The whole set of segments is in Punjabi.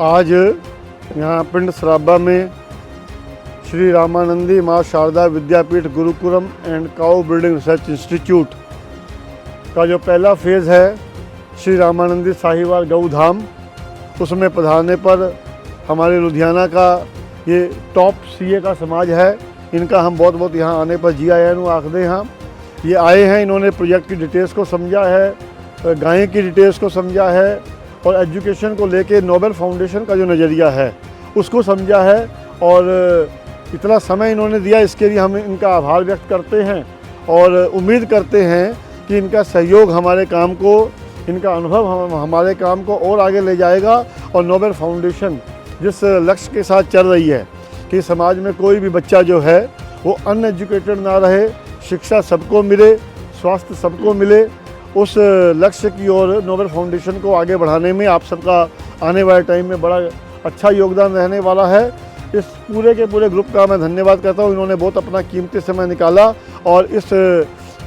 आज यहाँ पिंड सराबा में श्री रामानंदी माँ Sharada Vidyapeeth Gurukulam and cow building research institute का जो पहला फ़ेज़ है श्री रामानंदी साहिवाल गऊ धाम, उसमें पधारने पर हमारे लुधियाना का ये टॉप सीए का समाज है, इनका हम बहुत बहुत यहाँ आने पर जी आया ਨੂੰ आखते हैं। ये आए हैं, इन्होंने प्रोजेक्ट की डिटेल्स को समझा है, गाय की डिटेल्स को समझा है और एजुकेशन को लेके नोबेल फाउंडेशन का जो नज़रिया है, उसको समझा है और इतना समय इन्होंने दिया इसके लिए हम इनका आभार व्यक्त करते हैं और उम्मीद करते हैं कि इनका सहयोग हमारे काम को, इनका अनुभव हम, हमारे काम को और आगे ले जाएगा और नोबेल फाउंडेशन जिस लक्ष्य के साथ चल रही है कि समाज में कोई भी बच्चा जो है, वो अनएजुकेटेड ना रहे, शिक्षा सबको मिले, स्वास्थ्य सबको मिले उस लक्ष्य की ओर नोबेल फाउंडेशन को आगे बढ़ाने में आप सबका आने वाले टाइम में बड़ा अच्छा योगदान रहने वाला है इस पूरे के पूरे ग्रुप का मैं धन्यवाद करता हूँ इन्होंने बहुत अपना कीमती समय निकाला और इस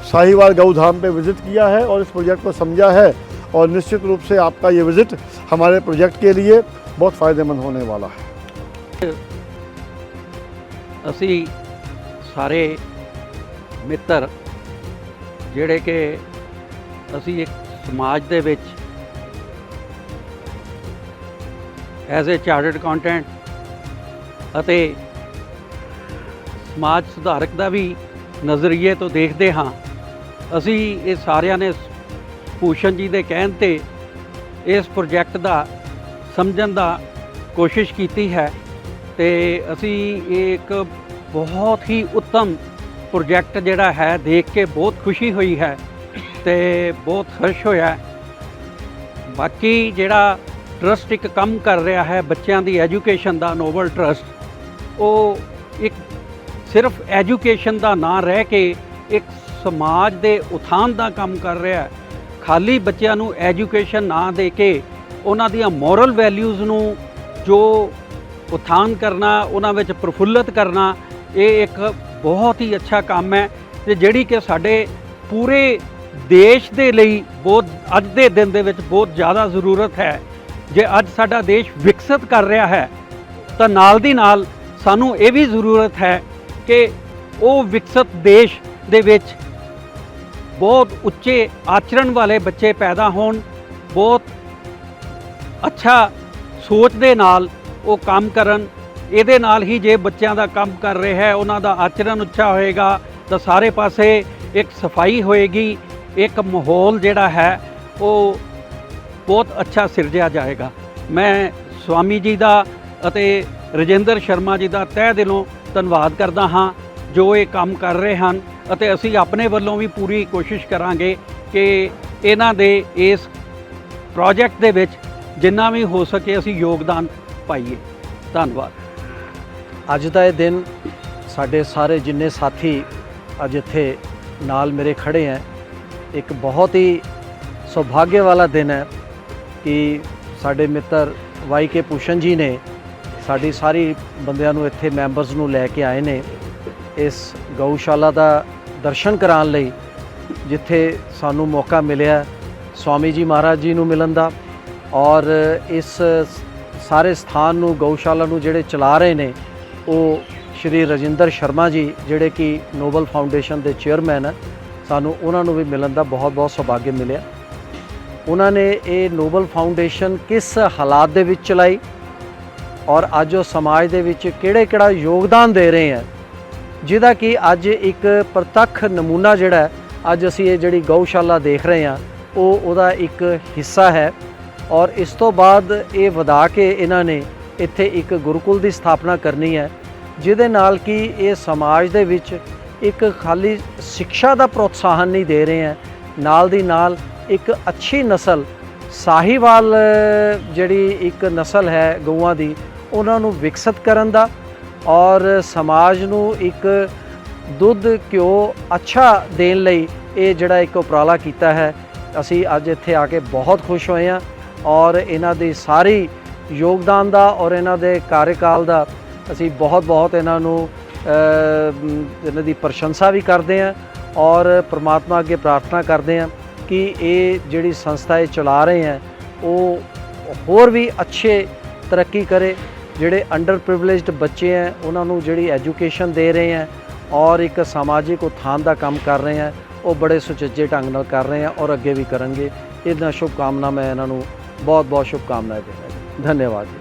साहिवाल गऊ धाम पे विज़िट किया है और इस प्रोजेक्ट को समझा है और निश्चित रूप से आपका ये विज़िट हमारे प्रोजेक्ट के लिए बहुत फ़ायदेमंद होने वाला है ਅਸੀਂ ਸਾਰੇ ਮਿੱਤਰ ਜਿਹੜੇ ਕਿ ਅਸੀਂ ਇੱਕ ਸਮਾਜ ਦੇ ਵਿੱਚ ਐਜ਼ ਅ ਚਾਰਟਰਡ ਅਕਾਊਂਟੈਂਟ ਅਤੇ ਸਮਾਜ ਸੁਧਾਰਕ ਦਾ ਵੀ ਨਜ਼ਰੀਏ ਤੋਂ ਦੇਖਦੇ ਹਾਂ, ਅਸੀਂ ਇਹ ਸਾਰਿਆਂ ਨੇ ਭੂਸ਼ਣ ਜੀ ਦੇ ਕਹਿਣ ਤੇ ਇਸ ਪ੍ਰੋਜੈਕਟ ਦਾ ਸਮਝਣ ਦਾ ਕੋਸ਼ਿਸ਼ ਕੀਤੀ ਹੈ ਤੇ ਅਸੀਂ ਇਹ ਇੱਕ ਬਹੁਤ ਹੀ ਉੱਤਮ ਪ੍ਰੋਜੈਕਟ ਜਿਹੜਾ ਹੈ, ਦੇਖ ਕੇ ਬਹੁਤ ਖੁਸ਼ੀ ਹੋਈ ਹੈ। ਤੇ ਬਹੁਤ ਖੁਸ਼ ਹੋਇਆ। ਬਾਕੀ ਜਿਹੜਾ ਟਰਸਟ ਇੱਕ ਕੰਮ ਕਰ ਰਿਹਾ ਹੈ ਬੱਚਿਆਂ ਦੀ ਐਜੂਕੇਸ਼ਨ ਦਾ ਨੋਬਲ ਟਰਸਟ ਉਹ ਇੱਕ ਸਿਰਫ ਐਜੂਕੇਸ਼ਨ ਦਾ ਨਾਂ ਰਹਿ ਕੇ ਇੱਕ ਸਮਾਜ ਦੇ ਉਥਾਨ ਦਾ ਕੰਮ ਕਰ ਰਿਹਾ ਹੈ। ਖਾਲੀ ਬੱਚਿਆਂ ਨੂੰ ਐਜੂਕੇਸ਼ਨ ਨਾ ਦੇ ਕੇ ਉਹਨਾਂ ਦੀਆਂ ਮੋਰਲ ਵੈਲਿਊਜ਼ ਨੂੰ ਜੋ ਉਥਾਨ ਕਰਨਾ, ਉਹਨਾਂ ਵਿੱਚ ਪ੍ਰਫੁੱਲਤ ਕਰਨਾ, ਇਹ ਇੱਕ ਬਹੁਤ ਹੀ ਅੱਛਾ ਕੰਮ ਹੈ ਤੇ ਜਿਹੜੀ ਕਿ ਸਾਡੇ ਪੂਰੇ ਦੇਸ਼ ਦੇ ਲਈ ਬਹੁਤ, ਅੱਜ ਦੇ ਦਿਨ ਦੇ ਵਿੱਚ ਬਹੁਤ ਜ਼ਿਆਦਾ ਜ਼ਰੂਰਤ ਹੈ। ਜੇ ਅੱਜ ਸਾਡਾ ਦੇਸ਼ ਵਿਕਸਿਤ ਕਰ ਰਿਹਾ ਹੈ, ਤਾਂ ਨਾਲ ਦੀ ਨਾਲ ਸਾਨੂੰ ਇਹ ਵੀ ਜ਼ਰੂਰਤ ਹੈ ਕਿ ਉਹ ਵਿਕਸਿਤ ਦੇਸ਼ ਦੇ ਵਿੱਚ ਬਹੁਤ ਉੱਚੇ ਆਚਰਣ ਵਾਲੇ ਬੱਚੇ ਪੈਦਾ ਹੋਣ, ਬਹੁਤ ਅੱਛਾ ਸੋਚ ਦੇ ਨਾਲ ਉਹ ਕੰਮ ਕਰਨ। ਇਹਦੇ ਨਾਲ ਹੀ ਜੇ ਬੱਚਿਆਂ ਦਾ ਕੰਮ ਕਰ ਰਿਹਾ ਹੈ, ਉਹਨਾਂ ਦਾ ਆਚਰਣ ਉੱਚਾ ਹੋਏਗਾ, ਤਾਂ ਸਾਰੇ ਪਾਸੇ ਇੱਕ ਸਫ਼ਾਈ ਹੋਏਗੀ। ਇੱਕ ਮਾਹੌਲ ਜਿਹੜਾ ਹੈ, ਉਹ ਬਹੁਤ ਅੱਛਾ ਸਿਰਜਿਆ ਜਾਏਗਾ। ਮੈਂ ਸਵਾਮੀ ਜੀ ਦਾ ਅਤੇ ਰਜਿੰਦਰ ਸ਼ਰਮਾ ਜੀ ਦਾ ਤਹਿ ਦਿਲੋਂ ਧੰਨਵਾਦ ਕਰਦਾ ਹਾਂ, ਜੋ ਇਹ ਕੰਮ ਕਰ ਰਹੇ ਹਨ ਅਤੇ ਅਸੀਂ ਆਪਣੇ ਵੱਲੋਂ ਵੀ ਪੂਰੀ ਕੋਸ਼ਿਸ਼ ਕਰਾਂਗੇ ਕਿ ਇਹਨਾਂ ਦੇ ਇਸ ਪ੍ਰੋਜੈਕਟ ਦੇ ਵਿੱਚ ਜਿੰਨਾ ਵੀ ਹੋ ਸਕੇ ਅਸੀਂ ਯੋਗਦਾਨ ਪਾਈਏ। ਧੰਨਵਾਦ। ਅੱਜ ਦਾ ਇਹ ਦਿਨ ਸਾਡੇ ਸਾਰੇ ਜਿੰਨੇ ਸਾਥੀ ਅੱਜ ਇੱਥੇ ਨਾਲ ਮੇਰੇ ਖੜੇ ਹੈ ਇੱਕ ਬਹੁਤ ਹੀ ਸੁਭਾਗਿਆ ਵਾਲਾ ਦਿਨ ਹੈ ਕਿ ਸਾਡੇ ਮਿੱਤਰ ਵਾਈ ਕੇ ਭੂਸ਼ਣ ਜੀ ਨੇ ਸਾਡੀ ਸਾਰੀ ਬੰਦਿਆਂ ਨੂੰ ਇੱਥੇ ਮੈਂਬਰਸ ਨੂੰ ਲੈ ਕੇ ਆਏ ਨੇ ਇਸ ਗਊਸ਼ਾਲਾ ਦਾ ਦਰਸ਼ਨ ਕਰਾਉਣ ਲਈ, ਜਿੱਥੇ ਸਾਨੂੰ ਮੌਕਾ ਮਿਲਿਆ ਸਵਾਮੀ ਜੀ ਮਹਾਰਾਜ ਜੀ ਨੂੰ ਮਿਲਣ ਦਾ ਔਰ ਇਸ ਸਾਰੇ ਸਥਾਨ ਨੂੰ, ਗਊਸ਼ਾਲਾ ਨੂੰ ਜਿਹੜੇ ਚਲਾ ਰਹੇ ਨੇ, ਉਹ ਸ਼੍ਰੀ ਰਜਿੰਦਰ ਸ਼ਰਮਾ ਜੀ, ਜਿਹੜੇ ਕਿ ਨੋਬਲ ਫਾਊਂਡੇਸ਼ਨ ਦੇ ਚੇਅਰਮੈਨ ਹੈ। ਸਾਨੂੰ ਉਹਨਾਂ ਨੂੰ ਵੀ ਮਿਲਣ ਦਾ ਬਹੁਤ ਬਹੁਤ ਸੌਭਾਗ ਮਿਲਿਆ। ਉਹਨਾਂ ਨੇ ਇਹ ਨੋਬਲ ਫਾਊਂਡੇਸ਼ਨ ਕਿਸ ਹਾਲਾਤ ਦੇ ਵਿੱਚ ਚਲਾਈ ਔਰ ਅੱਜ ਉਹ ਸਮਾਜ ਦੇ ਵਿੱਚ ਕਿਹੜੇ ਕਿਹੜਾ ਯੋਗਦਾਨ ਦੇ ਰਹੇ ਹੈ ਜਿਹਦਾ ਕਿ ਅੱਜ ਇੱਕ ਪ੍ਰਤੱਖ ਨਮੂਨਾ ਜਿਹੜਾ ਅੱਜ ਅਸੀਂ ਇਹ ਜਿਹੜੀ ਗਊਸ਼ਾਲਾ ਦੇਖ ਰਹੇ ਹਾਂ, ਉਹ ਉਹਦਾ ਇੱਕ ਹਿੱਸਾ ਹੈ ਔਰ ਇਸ ਤੋਂ ਬਾਅਦ ਇਹ ਵਧਾ ਕੇ ਇਹਨਾਂ ਨੇ ਇੱਥੇ ਇੱਕ ਗੁਰੂਕੁਲ ਦੀ ਸਥਾਪਨਾ ਕਰਨੀ ਹੈ, ਜਿਹਦੇ ਨਾਲ ਕਿ ਇਹ ਸਮਾਜ ਦੇ ਵਿੱਚ ਇੱਕ ਖਾਲੀ ਸਿੱਖਿਆ ਦਾ ਪ੍ਰੋਤਸਾਹਨ ਨਹੀਂ ਦੇ ਰਹੇ ਹੈ। ਨਾਲ ਦੀ ਨਾਲ ਇੱਕ ਅੱਛੀ ਨਸਲ, ਸਾਹੀਵਾਲ ਜਿਹੜੀ ਇੱਕ ਨਸਲ ਹੈ ਗਊਆਂ ਦੀ, ਉਹਨਾਂ ਨੂੰ ਵਿਕਸਿਤ ਕਰਨ ਦਾ ਔਰ ਸਮਾਜ ਨੂੰ ਇੱਕ ਦੁੱਧ, ਘਿਓ ਅੱਛਾ ਦੇਣ ਲਈ ਇਹ ਜਿਹੜਾ ਇੱਕ ਉਪਰਾਲਾ ਕੀਤਾ ਹੈ। ਅਸੀਂ ਅੱਜ ਇੱਥੇ ਆ ਕੇ ਬਹੁਤ ਖੁਸ਼ ਹੋਏ ਹਾਂ ਔਰ ਇਹਨਾਂ ਦੀ ਸਾਰੀ ਯੋਗਦਾਨ ਦਾ ਔਰ ਇਹਨਾਂ ਦੇ ਕਾਰਜਕਾਲ ਦਾ ਅਸੀਂ ਬਹੁਤ ਬਹੁਤ ਇਹਨਾਂ ਨੂੰ ਇਹਨਾਂ ਦੀ ਪ੍ਰਸ਼ੰਸਾ ਵੀ ਕਰਦੇ ਹਾਂ ਔਰ ਪ੍ਰਮਾਤਮਾ ਅੱਗੇ ਪ੍ਰਾਰਥਨਾ ਕਰਦੇ ਹਾਂ ਕਿ ਇਹ ਜਿਹੜੀ ਸੰਸਥਾ ਇਹ ਚਲਾ ਰਹੇ ਹੈ ਉਹ ਹੋਰ ਵੀ ਅੱਛੇ ਤਰੱਕੀ ਕਰੇ। ਜਿਹੜੇ ਅੰਡਰ ਪ੍ਰਿਵਿਲੇਜਡ ਬੱਚੇ ਹੈ ਉਹਨਾਂ ਨੂੰ ਜਿਹੜੀ ਐਜੂਕੇਸ਼ਨ ਦੇ ਰਹੇ ਹੈ ਔਰ ਇੱਕ ਸਮਾਜਿਕ ਉત્ਥਾਨ ਦਾ ਕੰਮ ਕਰ ਰਹੇ ਹੈ ਉਹ ਬੜੇ ਸੁਚੱਜੇ ਢੰਗ ਨਾਲ ਕਰ ਰਹੇ ਹੈ ਔਰ ਅੱਗੇ ਵੀ ਕਰਨਗੇ। ਇਹਨਾਂ ਸ਼ੁਭ ਕਾਮਨਾ ਮੈਂ ਇਹਨਾਂ ਨੂੰ ਬਹੁਤ ਬਹੁਤ ਸ਼ੁਭ ਕਾਮਨਾਵਾਂ ਦਿੰਦਾ ਜੀ ਧੰਨਵਾਦ ਜੀ।